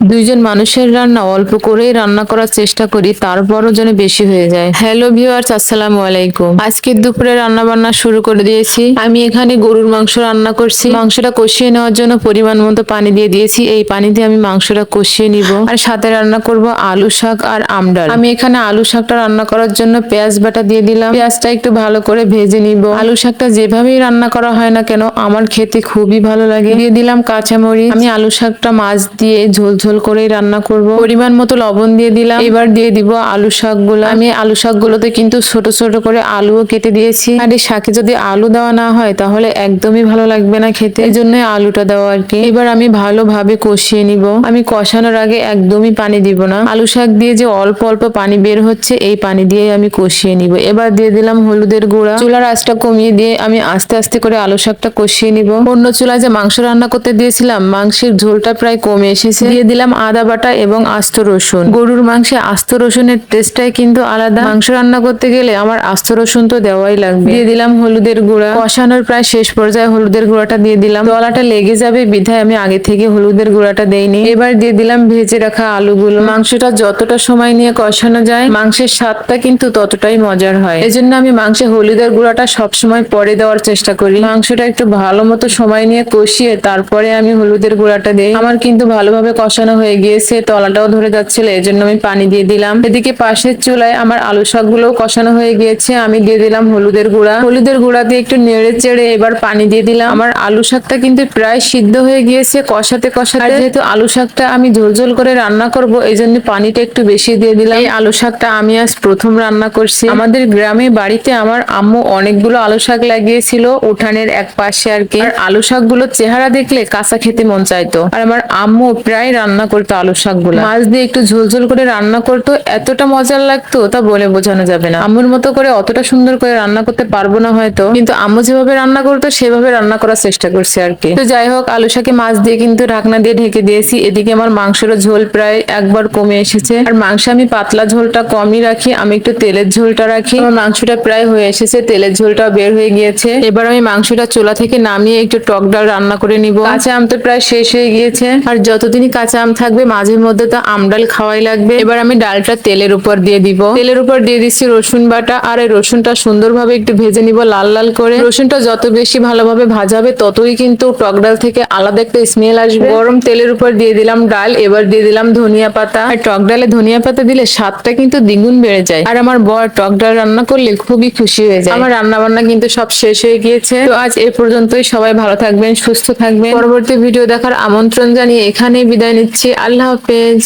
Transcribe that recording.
দুইজন মানুষের রান্না অল্প করেই রান্না করার চেষ্টা করি, তারপরও যেন বেশি হয়ে যায়। হ্যালো ভিউয়ার্স আসসালামু আলাইকুম। আজকে দুপুরে রান্না বান্না শুরু করে দিয়েছি। আমি এখানে গরুর মাংস রান্না করছি। মাংসটা কষিয়ে নেওয়ার জন্য পরিমাণ মতো পানি দিয়ে দিয়েছি। এই পানি দিয়ে আমি মাংসটা কষিয়ে নিব। আর সাথে রান্না করব আলু শাক আর আমডাল আমি এখানে আলু শাকটা রান্না করার জন্য পেঁয়াজ বাটা দিয়ে দিলাম। পেঁয়াজটা একটু ভালো করে ভেজে নিব। আলু শাকটা যেভাবেই রান্না করা হয় না কেন, আমার খেতে খুবই ভালো লাগে। দিয়ে দিলাম কাঁচামরিচ। আমি আলু শাকটা মাছ দিয়ে ঝোল ঝোল করেই রান্না করব। পরিমাণ মতো লবণ দিয়ে দিলাম। এবার দিয়ে দিব আলু শাকগুলো। আমি আলু শাকগুলোতে কিন্তু ছোট ছোট করে আলুও কেটে দিয়েছি। আর এই শাকে যদি আলু দেওয়া না হয়, তাহলে একদমই ভালো লাগবে না খেতে। এই জন্য আলুটা দেওয়া আর কি। এবার আমি ভালোভাবে কষিয়ে নিব। আমি কষানোর আগে একদমই পানি দিব না। আলু শাক দিয়ে যে অল্প অল্প পানি বের হচ্ছে, এই পানি দিয়ে আমি কষিয়ে নিব। এবার দিয়ে দিলাম হলুদের গুঁড়া। চুলার আঁচটা কমিয়ে দিয়ে আমি আস্তে আস্তে করে আলু শাকটা কষিয়ে নিব। অন্য চুলায় যে মাংস রান্না করতে দিয়েছিলাম, মাংসের ঝোলটা প্রায় কমে এসেছে। দিয়ে দিলাম আদা বাটা এবং আস্ত রসুন। গরুর মাংসে আস্ত রসুনের টেস্টটাই কিন্তু আলাদা। মাংস রান্না করতে গেলে আমার আস্ত রসুন তো দেওয়াই লাগবে। দিয়ে দিলাম হলুদের গুঁড়া। কষানোর প্রায় শেষ পর্যায়ে হলুদের গুঁড়াটা দিয়ে দিলাম। তলাটা লেগে যাবে বিধায় আমি আগে থেকে হলুদের গুঁড়াটা দেইনি। এবার দিয়ে দিলাম ভেজে রাখা আলুগুলো। মাংসটা যতটা সময় নিয়ে কষানো যায়, মাংসের স্বাদটা কিন্তু ততটাই মজার হয়। এজন্য আমি মাংসে হলুদের গুঁড়াটা সবসময় পরে দেওয়ার চেষ্টা করি। মাংসটা একটু ভালো মতো সময় নিয়ে কষিয়ে তারপরে আমি হলুদের গুঁড়াটা দিই। আমার কিন্তু ভালোভাবে কষানো হয়ে গিয়েছে, তলাটাও ধরে যাচ্ছিল এই জন্য আমি পানি দিয়ে দিলাম। এদিকে পাশের চুলায় আমার আলু শাকগুলোও কষানো হয়ে গিয়েছে, আমি দিয়ে দিলাম হলুদের গুঁড়া। হলুদের গুঁড়া দিয়ে একটু নেড়ে চেড়ে এবার পানি দিয়ে দিলাম। আমার আলু শাকটা কিন্তু প্রায় সিদ্ধ হয়ে গিয়েছে কষাতে কষাতে। যেহেতু আলু শাকটা আমি ঝোল ঝোল করে রান্না করব এই জন্য পানিটা একটু বেশি দিয়ে দিলাম। এই আলু শাকটা আমি আজ প্রথম রান্না করছি। আমাদের গ্রামে বাড়িতে আমার আম্মু অনেকগুলো আলু শাক লাগিয়েছিল, উঠানের এক পাশে আর কি। আলু শাকগুলো চেহারা দেখলে কাঁচা খেতে মন চাইতো। আর আমার আম্মু প্রায় রান্না করতো আলু শাকগুলো। মাছ দিয়ে একটু ঝোল ঝোল করে রান্না করতো, এতটা মজার লাগতো, তা বলে বোঝানো যাবে না। আম্মুর মতো করে অতটা সুন্দর করে রান্না করতে পারব না হয়তো, কিন্তু আম্মু যেভাবে রান্না করতো, সেভাবে রান্না করার চেষ্টা করছে আর কি। তো যাই হোক, আলু শাকে মাছ দিয়ে কিন্তু ঢাকনা দিয়ে ঢেকে দিয়েছি। এদিকে আমার মাংসের ঝোল প্রায় একবার কমে এসেছে। আর মাংস আমি পাতলা ঝোলটা কমই রাখি, আমি একটু তেলের ঝোলটা রাখি। আমার মাংসটা প্রায় হয়ে এসেছে, তেলের ঝোলটা বের হয়ে গিয়েছে। এবার আমি মাংসটা চুলা থেকে নামিয়ে একটু টক ডাল রান্না করে নিব। কাঁচা আম তো প্রায় শেষ হয়ে গিয়েছে। আর যতদিনই কাঁচা আম থাকবে, মাঝে মধ্যে তো আম ডাল খাওয়াই লাগবে। এবার আমি ডালটা তেলের উপর দিয়ে দিব। তেলের উপর দিয়ে দিচ্ছি রসুন বাটা আর এই রসুনটা সুন্দরভাবে একটু ভেজে নিব লাল লাল করে। রসুনটা যত বেশি ভালোভাবে ভাজা হবে ততই কিন্তু টক ডাল থেকে আলাদা একটা স্মেল আসবে। গরম তেলের উপর দিয়ে দিলাম ডাল, এবার দিয়ে দিলাম ধনিয়া পাতা। আর টক ডালে ধনিয়া পাতা দিলে স্বাদটা কিন্তু দ্বিগুণ বেড়ে যায়। আর আমার বর টক ডাল রান্না করলে খুবই খুশি হয়ে যায়। আমার রান্না বান্না কিন্তু সব শেষ হয়ে গিয়েছে। তো আজ এ পর্যন্তই। সবাই ভালো থাকবেন, সুস্থ থাকবেন। পরবর্তী ভিডিও দেখার আমন্ত্রণ জানিয়ে এখানেই বিদায় নিচ্ছি। আল্লাহ হাফেজ।